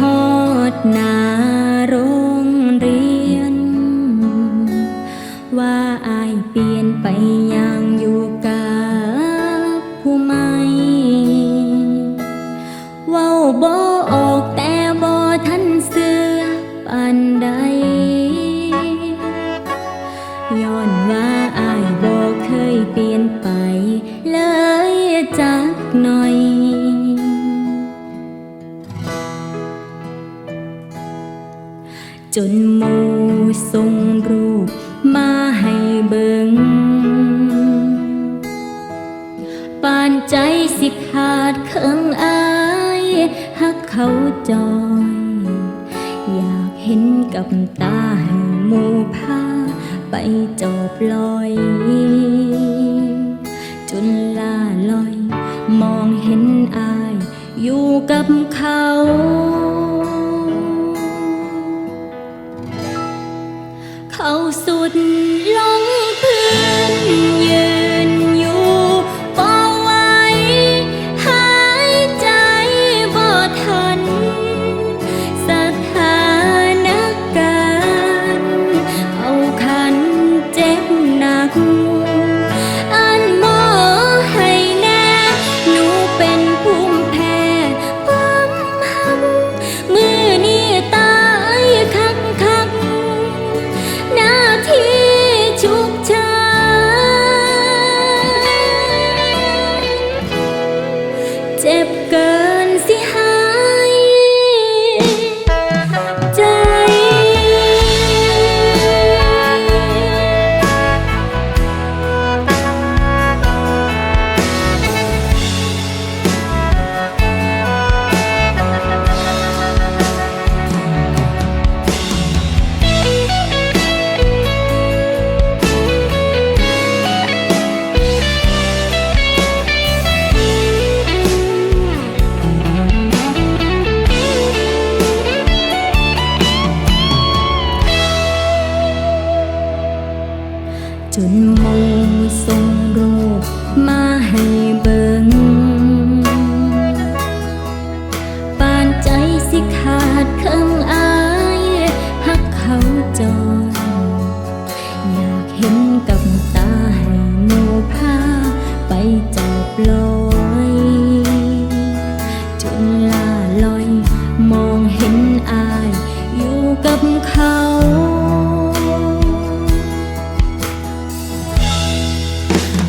ฮอดหนาโรงเรียน ว่าอายเปลี่ยนไปยาง จนหมูส่งรูปมาให้เบิงปานใจสิขาดเคิงอายหักเขาจอย อยากเห็นกับตาให้หมูพาไปจอบลอย จนลาลอย มองเห็นอายอยู่กับเขา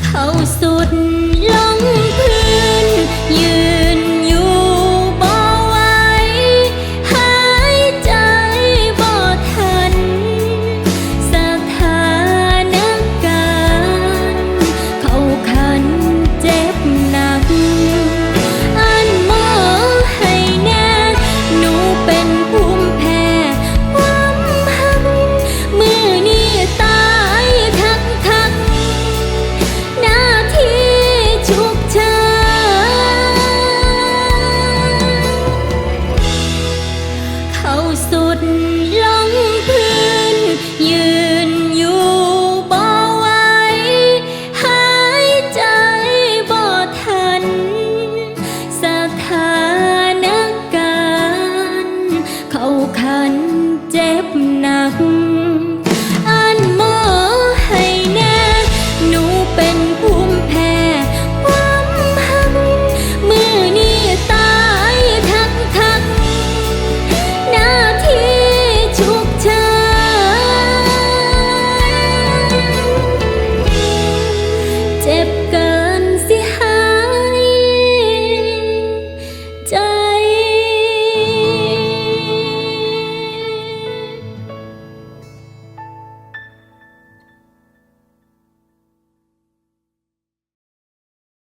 เข้าสุด ลงพื้น ยืนอยู่บ่ไวหายใจบ่ทัน สถานการณ์ เข้าขันเจ็บนัก